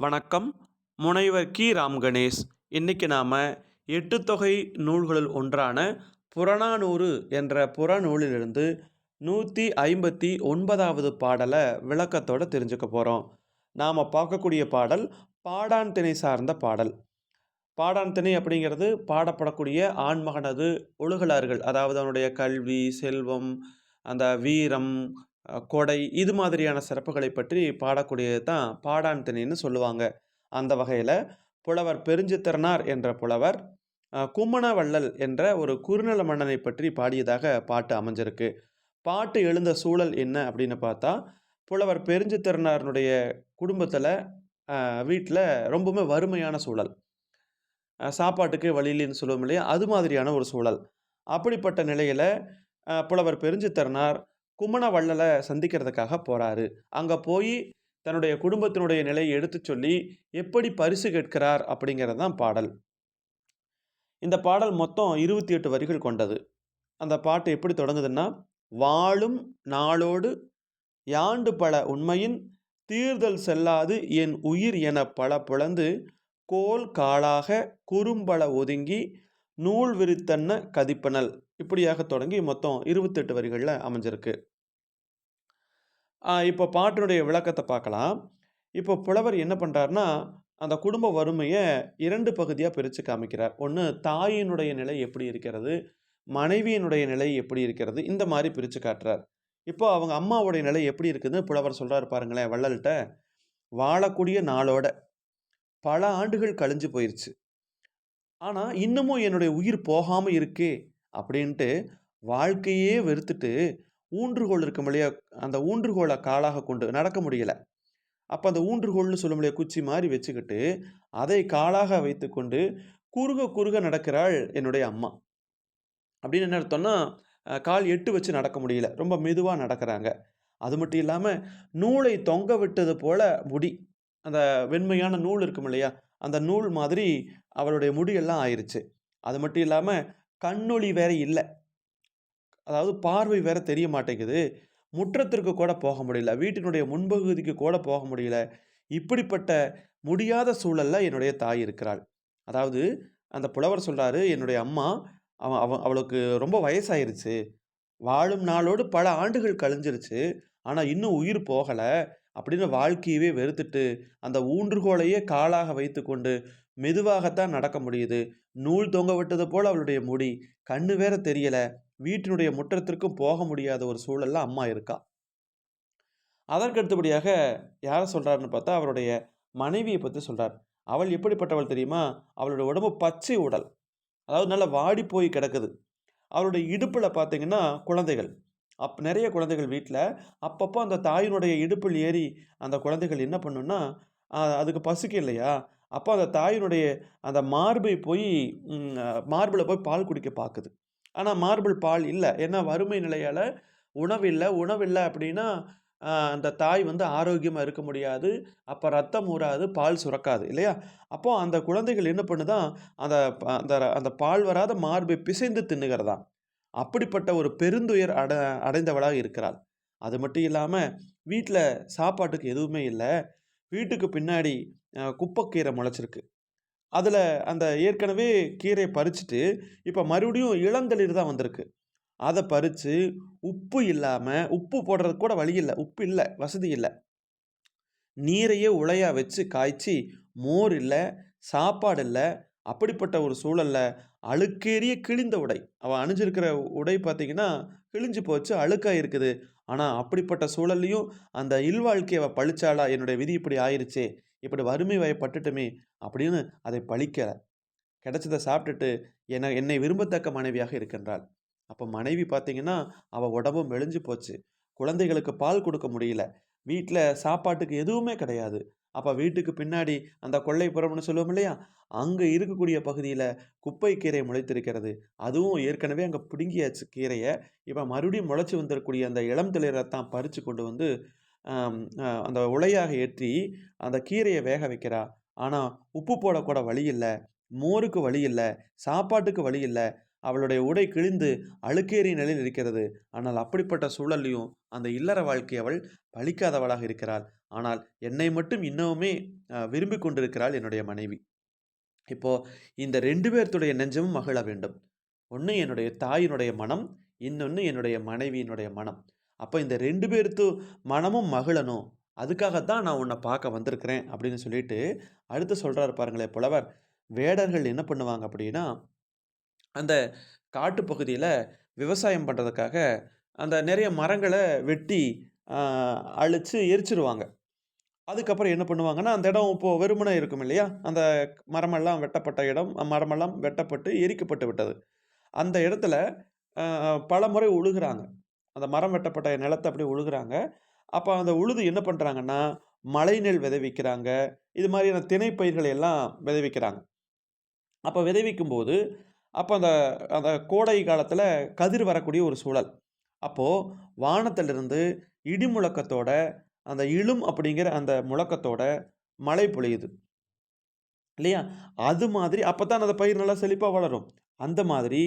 வணக்கம். முனைவர் கி. ராம் கணேஷ் இன்னைக்கு நாம் எட்டு தொகை நூல்களில் ஒன்றான புறநானூறு என்ற புறநூலிலிருந்து நூற்றி ஐம்பத்தி ஒன்பதாவது பாடலை விளக்கத்தோடு தெரிஞ்சுக்க போகிறோம் நாம் பார்க்கக்கூடிய பாடல் பாடான் திணை சார்ந்த பாடல். பாடான் திணை அப்படிங்கிறது பாடப்படக்கூடிய ஆண்மகனது ஒழுகலார்கள் அதாவது அவனுடைய கல்வி செல்வம் அந்த வீரம் கொடை இது மாதிரியான சிறப்புகளை பற்றி பாடக்கூடியது தான் பாடான் திணின்னு சொல்லுவாங்க. அந்த வகையில் புலவர் பெருஞ்சித்திரனார் என்ற புலவர் கும்மணவள்ளல் என்ற ஒரு குறுநல மன்னனை பற்றி பாடியதாக பாட்டு அமைஞ்சிருக்கு. பாட்டு எழுந்த சூழல் என்ன அப்படின்னு பார்த்தா புலவர் பெருஞ்சித்திரனாருடைய குடும்பத்தில் வீட்டில் ரொம்பவுமே வறுமையான சூழல். சாப்பாட்டுக்கு வழியில்னு சொல்லுவோம் இல்லையா? அது மாதிரியான ஒரு சூழல். அப்படிப்பட்ட நிலையில் புலவர் பெருஞ்சித்திரனார் குமணவள்ளலை சந்திக்கிறதுக்காக போகிறாரு அங்கே போய் தன்னுடைய குடும்பத்தினுடைய நிலையை எடுத்துச் சொல்லி எப்படி பரிசு கேட்கிறார் அப்படிங்கிறது தான் பாடல். இந்த பாடல் மொத்தம் இருபத்தி எட்டு வரிகள் கொண்டது. அந்த பாட்டு எப்படி தொடங்குதுன்னா வாழும் நாளோடு யாண்டு பல உண்மையின் தீர்தல் செல்லாது என் உயிர் என பல புலந்து கோல் காலாக குறும்பல ஒதுங்கி நூல் விரித்தன்ன கதிப்பனல். இப்படியாக தொடங்கி மொத்தம் இருபத்தெட்டு வரிகளில் அமைஞ்சிருக்கு. இப்போ பாட்டினுடைய விளக்கத்தை பார்க்கலாம். இப்போ புலவர் என்ன பண்ணுறாருன்னா அந்த குடும்ப வறுமையை இரண்டு பகுதியாக பிரித்து காமிக்கிறார். ஒன்று தாயினுடைய நிலை எப்படி இருக்கிறது? மனைவியினுடைய நிலை எப்படி இருக்கிறது? இந்த மாதிரி பிரித்து காட்டுறார். இப்போ அவங்க அம்மாவுடைய நிலை எப்படி இருக்குதுன்னு புலவர் சொல்கிறார் பாருங்களேன் வள்ளல்கிட்ட வாழக்கூடிய நாளோட பல ஆண்டுகள் கழிஞ்சு போயிருச்சு. ஆனால் இன்னமும் என்னுடைய உயிர் போகாமல் இருக்கே அப்படின்ட்டு வாழ்க்கையே வெறுத்துட்டு ஊன்றுகோல் இருக்கும் இல்லையா? அந்த ஊன்றுகோலை காலாக கொண்டு நடக்க முடியல. அப்போ அந்த ஊன்றுகோல்னு சொல்ல முடியாது குச்சி மாதிரி வச்சுக்கிட்டு அதை காலாக வைத்துக்கொண்டு குறுக குறுக நடக்கிறாள் என்னுடைய அம்மா. அப்படின்னு என்ன அர்த்தம்னா கால் எட்டு வச்சு நடக்க முடியல. ரொம்ப மெதுவாக நடக்கிறாங்க. அது மட்டும் இல்லாமல் நூலை தொங்க விட்டது போல முடி. அந்த வெண்மையான நூல் இருக்கும் இல்லையா? அந்த நூல் மாதிரி அவளுடைய முடியெல்லாம் ஆயிடுச்சு அது மட்டும் இல்லாமல் கண்ணொளி வேற இல்லை. அதாவது பார்வை வேற தெரிய மாட்டேங்குது. முற்றத்திற்கு கூட போக முடியல. வீட்டினுடைய முன்பகுதிக்கு கூட போக முடியல. இப்படிப்பட்ட முடியாத சூழலில் என்னுடைய தாய் இருக்கிறாள். அதாவது அந்த புலவர் சொல்கிறாரு என்னுடைய அம்மா அவ அவ அவளுக்கு ரொம்ப வயசாயிருச்சு. வாழும் நாளோடு பல ஆண்டுகள் கழிஞ்சிருச்சு. ஆனால் இன்னும் உயிர் போகலை. அப்படின்னு வாழ்க்கையவே வெறுத்துட்டு அந்த ஊன்றுகோலையே காலாக வைத்துக்கொண்டு மெதுவாகத்தான் நடக்க முடியுது. நூல் தொங்க விட்டது போல் அவளுடைய முடி. கண்ணு வேற தெரியல. வீட்டினுடைய முற்றத்திற்கும் போக முடியாத ஒரு சூழல்ல அம்மா இருக்கா. அதற்கு அடுத்தபடியாக யாரை சொல்கிறாருன்னு பார்த்தா அவருடைய மனைவியை பற்றி சொல்கிறார் அவள் எப்படிப்பட்டவள் தெரியுமா? அவளுடைய உடம்பு பச்சை உடல். அதாவது நல்லா வாடி போய் கிடக்குது. அவளுடைய இடுப்பில் பார்த்தீங்கன்னா குழந்தைகள். அப் நிறைய குழந்தைகள் வீட்டில் அப்பப்போ அந்த தாயினுடைய இடுப்பில் ஏறி அந்த குழந்தைகள் என்ன பண்ணுன்னா அதுக்கு பசிக்கும் இல்லையா அப்போ அந்த தாயினுடைய அந்த மார்பை போய் மார்பில் போய் பால் குடிக்க பார்க்குது ஆனால் மார்பிள் பால் இல்லை. ஏன்னா வறுமை நிலையால் உணவில்லை உணவில்லை அப்படின்னா அந்த தாய் வந்து ஆரோக்கியமாக இருக்க முடியாது. அப்போ ரத்தம் ஊறாது பால் சுரக்காது இல்லையா? அப்போ அந்த குழந்தைகள் என்ன பண்ணுதான் அந்த அந்த அந்த பால் வராத மார்பை பிசைந்து தின்னுகிறதான் அப்படிப்பட்ட ஒரு பெருந்துயர் அட அடைந்தவளாக இருக்கிறாள். அது மட்டும் இல்லாமல் வீட்டில் சாப்பாட்டுக்கு எதுவுமே இல்லை. வீட்டுக்கு பின்னாடி குப்பைக்கீரை முளைச்சிருக்கு. அதில் அந்த ஏற்கனவே கீரையை பறிச்சுட்டு இப்போ மறுபடியும் இளந்தளிர் தான் வந்திருக்கு. அதை பறித்து உப்பு இல்லாமல் உப்பு போடுறதுக்கு கூட வழி இல்லை. உப்பு இல்லை வசதி இல்லை. நீரையே உலையா வச்சு காய்ச்சி மோர் இல்லை சாப்பாடு இல்லை அப்படிப்பட்ட ஒரு சூழலில் அழுக்கேறிய கிழிந்த உடை. அவன் அணிஞ்சிருக்கிற உடை பார்த்தீங்கன்னா கிழிஞ்சு போச்சு அழுக்காக இருக்குது ஆனால் அப்படிப்பட்ட சூழல்லையும் அந்த இல்வாழ்க்கையை அவள் பழிச்சாளா? என்னுடைய விதி இப்படி ஆயிடுச்சே இப்படி வறுமை வயப்பட்டுட்டுமே அப்படின்னு அதை பழிக்கல. கிடைச்சதை சாப்பிட்டுட்டு என்னை என்னை விரும்பத்தக்க மனைவியாக இருக்கின்றாள். அப்போ மனைவி பார்த்தீங்கன்னா அவள் உடம்பும் மெலிஞ்சு போச்சு. குழந்தைகளுக்கு பால் கொடுக்க முடியல. வீட்டில் சாப்பாட்டுக்கு எதுவுமே கிடையாது. அப்போ வீட்டுக்கு பின்னாடி அந்த கொல்லைப்புறம்னு சொல்லுவோம் இல்லையா? அங்கே இருக்கக்கூடிய பகுதியில் குப்பை கீரை முளைத்திருக்கிறது. அதுவும் ஏற்கனவே அங்கே பிடுங்கியாச்சு கீரையை. இப்போ மறுபடியும் முளைச்சி வந்திருக்கக்கூடிய அந்த இளம் துளிரை தான் பறித்து கொண்டு வந்து அந்த உலையாக ஏற்றி அந்த கீரையை வேக வைக்கிறா. ஆனால் உப்பு போடக்கூட வழி இல்லை. மோருக்கு வழி இல்லை. சாப்பாட்டுக்கு வழி இல்லை. அவளுடைய உடை கிழிந்து அழுக்கேறிய நிலையில் இருக்கிறது. ஆனால் அப்படிப்பட்ட சூழல்லையும் அந்த இல்லற வாழ்க்கை அவள் பலிக்காதவளாக இருக்கிறாள். ஆனால் என்னை மட்டும் இன்னமுமே விரும்பி கொண்டிருக்கிறாள் என்னுடைய மனைவி. இப்போ இந்த ரெண்டு பேர்த்துடைய நெஞ்சமும் மகிழ வேண்டும். ஒன்று என்னுடைய தாயினுடைய மனம், இன்னொன்று என்னுடைய மனைவியினுடைய மனம். அப்போ இந்த ரெண்டு பேர்த்து மனமும் மகிழணும். அதுக்காக தான் நான் உன்னை பார்க்க வந்திருக்கிறேன் அப்படின்னு சொல்லிட்டு, அடுத்து சொல்கிறார் பாருங்களேன் புலவர். வேடர்கள் என்ன பண்ணுவாங்க அப்படின்னா, அந்த காட்டு பகுதியில் விவசாயம் பண்ணுறதுக்காக அந்த நிறைய மரங்களை வெட்டி, அழித்து எரிச்சிருவாங்க அதுக்கப்புறம் என்ன பண்ணுவாங்கன்னா, அந்த இடம் இப்போது வெறுமனே இருக்கும் இல்லையா? அந்த மரமெல்லாம் வெட்டப்பட்ட இடம், மரமெல்லாம் வெட்டப்பட்டு எரிக்கப்பட்டு விட்டது. அந்த இடத்துல பல பலமுறை உழுகுறாங்க. அந்த மரம் வெட்டப்பட்ட நிலத்த அப்படி உழுகுறாங்க. அப்போ அந்த உழுது என்ன பண்ணுறாங்கன்னா மழைநெல் விதைவிக்கிறாங்க. இது மாதிரியான திணைப்பயிர்களை எல்லாம் விதைவிக்கிறாங்க அப்போ விதைவிக்கும் போது அப்போ அந்த அந்த கோடை காலத்தில் கதிர் வரக்கூடிய ஒரு சூழல். அப்போது வானத்திலிருந்து இடி முழக்கத்தோட, அந்த இழும் அப்படிங்கிற அந்த முழக்கத்தோட மழை பொழியுது. இல்லையா? அது மாதிரி அப்பதான் அந்த பயிர் நல்லா செழிப்பாக வளரும். அந்த மாதிரி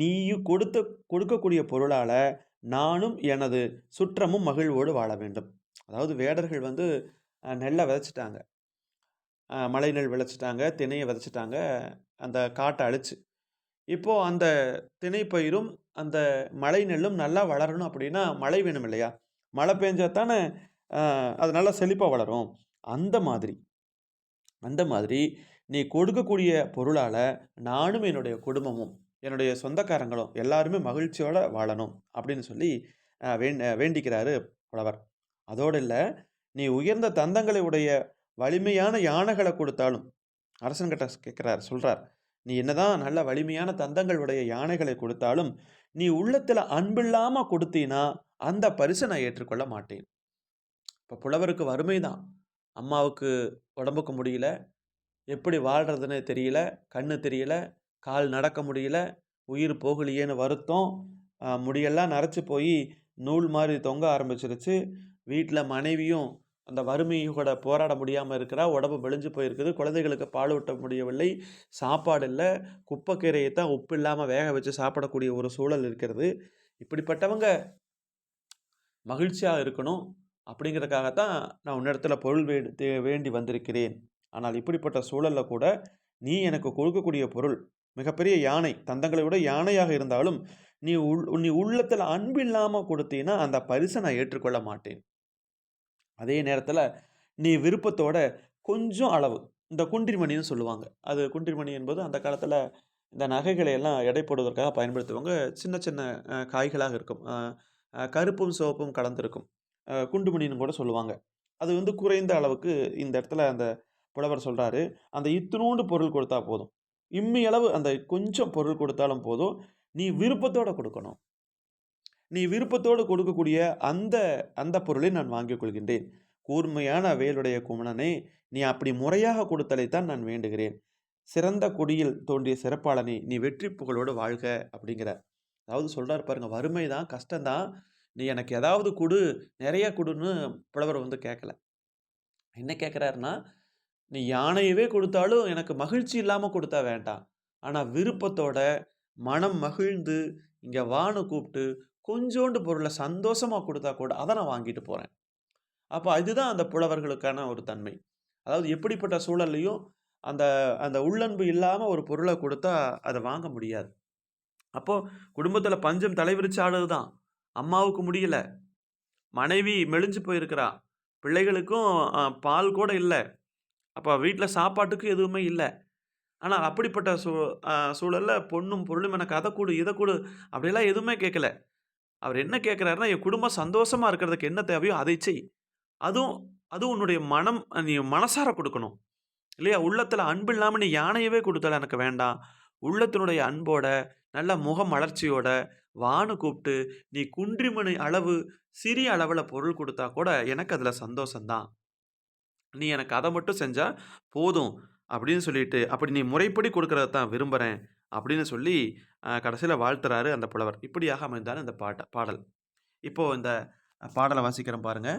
நீயும் கொடுத்த கொடுக்கக்கூடிய பொருளால் நானும் எனது சுற்றமும் மகிழ்வோடு வாழ வேண்டும். அதாவது வேடர்கள் வந்து நெல்லை விதைச்சிட்டாங்க மழை நெல் விளைச்சிட்டாங்க திணையை விதைச்சிட்டாங்க அந்த காட்டை அழிச்சு. இப்போது அந்த திணை பயிரும், அந்த மழை நெல்லும் நல்லா வளரணும் அப்படின்னா, மழை வேணும் இல்லையா? மழை பெஞ்சா தானே அது நல்லா செழிப்பாக வளரும். அந்த மாதிரி அந்த மாதிரி நீ கொடுக்கக்கூடிய பொருளால் நானும் என்னுடைய குடும்பமும், என்னுடைய சொந்தக்காரங்களும் எல்லாருமே மகிழ்ச்சியோடு வாழணும் அப்படின்னு சொல்லி அ வேண்டிக்கிறாரு புலவர். அதோடு இல்லை நீ உயர்ந்த தந்தங்களை உடைய வலிமையான யானைகளை கொடுத்தாலும் அரசன்கிட்ட கேட்குறார் சொல்கிறார் நீ என்னதான் நல்ல வலிமையான தந்தங்கள் உடைய யானைகளை கொடுத்தாலும், நீ உள்ளத்தில் அன்பில்லாமல் கொடுத்தீன்னா, அந்த பரிசை நான் ஏற்றுக்கொள்ள மாட்டேன். இப்போ புலவருக்கு வறுமை தான். அம்மாவுக்கு உடம்புக்கு முடியல. எப்படி வாழ்கிறதுன்னு தெரியல. கண்ணு தெரியல. கால் நடக்க முடியல. உயிர் போகலையேன்னு வருத்தம். முடியெல்லாம் நரைச்சி போய் நூல் மாதிரி தொங்க ஆரம்பிச்சிருச்சு வீட்டில் மனைவியும் அந்த வறுமையோட போராட முடியாமல் இருக்கிறா. உடம்பு மெலிஞ்சு போயிருக்குது. குழந்தைகளுக்கு பால் ஊட்ட முடியவில்லை. சாப்பாடு இல்லை குப்பைக்கீரையை தான் உப்பு இல்லாமல் வேக வச்சு சாப்பிடக்கூடிய ஒரு சூழல் இருக்கிறது. இப்படிப்பட்டவங்க மகிழ்ச்சியாக இருக்கணும். அப்படிங்கிறதுக்காக தான் நான் உன்னிடத்துல பொருள் வேண்டி தே வேண்டி வந்திருக்கிறேன். ஆனால் இப்படிப்பட்ட சூழலில் கூட, நீ எனக்கு கொடுக்கக்கூடிய பொருள் மிகப்பெரிய யானை, தந்தங்களை விட யானையாக இருந்தாலும், நீ உள் நீ உள்ளத்தில் அன்பு இல்லாமல் கொடுத்தீன்னா, அந்த பரிசை நான் ஏற்றுக்கொள்ள மாட்டேன். அதே நேரத்தில் நீ விருப்பத்தோட கொஞ்சம் அளவு, இந்த குன்றிமணின்னு சொல்லுவாங்க. அது குன்றிமணி என்பது அந்த காலத்தில் இந்த நகைகளை எல்லாம் எடை போடுவதற்காக பயன்படுத்துவாங்க. சின்ன சின்ன காய்களாக இருக்கும். கருப்பும், சிவப்பும் கலந்திருக்கும். குண்டுமணின்னு கூட சொல்லுவாங்க. அது வந்து குறைந்த அளவுக்கு இந்த இடத்துல அந்த புலவர் சொல்கிறாரு அந்த இத்தினோண்டு பொருள் கொடுத்தா போதும். இம்மி அளவு அந்த கொஞ்சம் பொருள் கொடுத்தாலும் போதும். நீ விருப்பத்தோட கொடுக்கணும். நீ விருப்பத்தோடு கொடுக்கக்கூடிய அந்த அந்த பொருளை நான் வாங்கிக் கொள்கின்றேன். கூர்மையான வேலுடைய குமணனே! நீ அப்படி முறையாக கொடுத்தலைத்தான் நான் வேண்டுகிறேன். சிறந்த குடியில் தோன்றிய சிறப்பாளனை நீ வெற்றி புகழோடு வாழ்க அப்படிங்கிறார். அதாவது சொல்கிறார் பாருங்கள் வறுமை தான், கஷ்டம் தான். நீ எனக்கு ஏதாவது கொடு நிறைய குடுன்னு புலவர் வந்து கேட்கல. என்ன கேட்குறாருன்னா நீ யானையவே கொடுத்தாலும் எனக்கு மகிழ்ச்சி இல்லாமல் கொடுத்தா வேண்டாம். ஆனால் விருப்பத்தோட, மனம் மகிழ்ந்து, இங்கே வான்னு கூப்பிட்டு கொஞ்சோண்டு பொருளை சந்தோஷமாக கொடுத்தா கூட, அதை நான் வாங்கிட்டு போகிறேன் அப்போ அதுதான் அந்த புலவர்களுக்கான ஒரு தன்மை. அதாவது எப்படிப்பட்ட சூழல்லையும் அந்த அந்த உள்ளன்பு இல்லாமல் ஒரு பொருளை கொடுத்தா, அதை வாங்க முடியாது. அப்போது குடும்பத்தில் பஞ்சம் தலைவிரிச்சு தான். அம்மாவுக்கு முடியல. மனைவி மெலிஞ்சு போயிருக்கிறா. பிள்ளைகளுக்கும் பால் கூட இல்லை அப்போ வீட்டில் சாப்பாட்டுக்கும் எதுவுமே இல்லை ஆனால் அப்படிப்பட்ட சூ சூழலில் பொண்ணும் பொருளும் எனக்கு அதை கொடு இதை கொடு அப்படிலாம் எதுவுமே கேட்கல. அவர் என்ன கேட்குறாருன்னா என் குடும்பம் சந்தோஷமாக இருக்கிறதுக்கு என்ன தேவையோ அதை செய். அதுவும் அதுவும் உன்னுடைய மனம் நீ மனசார கொடுக்கணும் இல்லையா? உள்ளத்தில் அன்பு இல்லாமல் நீ யானையவே கொடுத்தால எனக்கு வேண்டாம். உள்ளத்தினுடைய அன்போட, நல்ல முகம் வளர்ச்சியோட வானு கூப்பிட்டு நீ குன்றிமணி அளவு, சிறிய அளவில் பொருள் கொடுத்தா கூட எனக்கு அதில் சந்தோஷம் தான். நீ எனக்கு அதை மட்டும் செஞ்சால் போதும் அப்படின்னு சொல்லிட்டு, அப்படி நீ முறைப்படி கொடுக்கிறத தான் விரும்புகிறேன் அப்படின்னு சொல்லி, கடைசியில் வாழ்த்துறாரு அந்த புலவர். இப்படியாக அமைந்தார் இந்த பாட்ட பாடல். இப்போ இந்த பாடலை வாசிக்கிறேன் பாருங்க.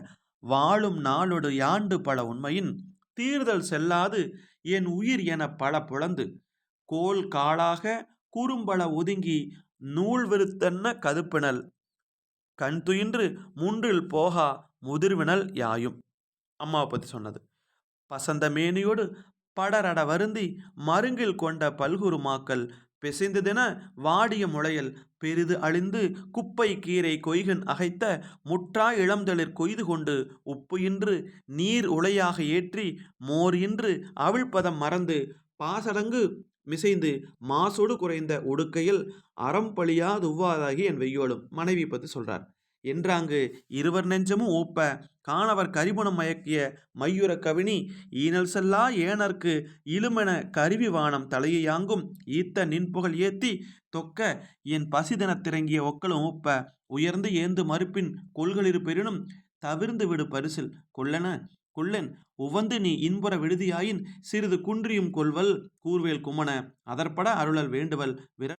வாழும் நாளொடு யாண்டு பல உண்மையின் தீர்தல் செல்லாது என் உயிர் என பல புலந்து, கோல் காளாக குறும்பள ஒதுங்கி நூல் வெறுத்தன்ன கதுப்பினல், கண்துயின்று முன்றில் போகா முதிர்வினல் யாயும். அம்மாவை பற்றி சொன்னது. பசந்த மேனியோடு படரட வருந்தி மருங்கில் கொண்ட பல்குருமாக்கள் பிசைந்ததென வாடிய முளையல் பெரிது அழிந்து குப்பை கீரை கொய்கன் அகைத்த முற்றா இளம்தளிர் கொய்து கொண்டு உப்பு இன்று நீர் உலையாக ஏற்றி மோர் இன்று அவிழ்பதம் மறந்து பாசடங்கு மிசைந்து மாசோடு குறைந்த உடுக்கையில் அறம் துவ்வாதாகி என் வெய்யோலும். மனைவி பற்றி சொல்கிறார் என்றாங்கு இருவர் நெஞ்சமும் ஓப்ப காணவர் கரிபுணம் மயக்கிய மையுற கவினி ஈனல் செல்லா ஏனர்க்கு இலுமென கருவி வானம் தலையாங்கும் ஈத்த நின்புகழ் ஏத்தி தொக்க என் பசிதன திறங்கிய ஒக்களும் ஒப்ப. உயர்ந்து ஏந்து மறுப்பின் கொள்களிரு பெரினும் தவிர்ந்து விடு பரிசில். கொல்லன குள்ளன் உவந்து நீ இன்புற விடுதியாயின் சிறிது குன்றியும் கொள்வல் கூர்வேல் குமண. அதற்பட அருளல் வேண்டுவல் விர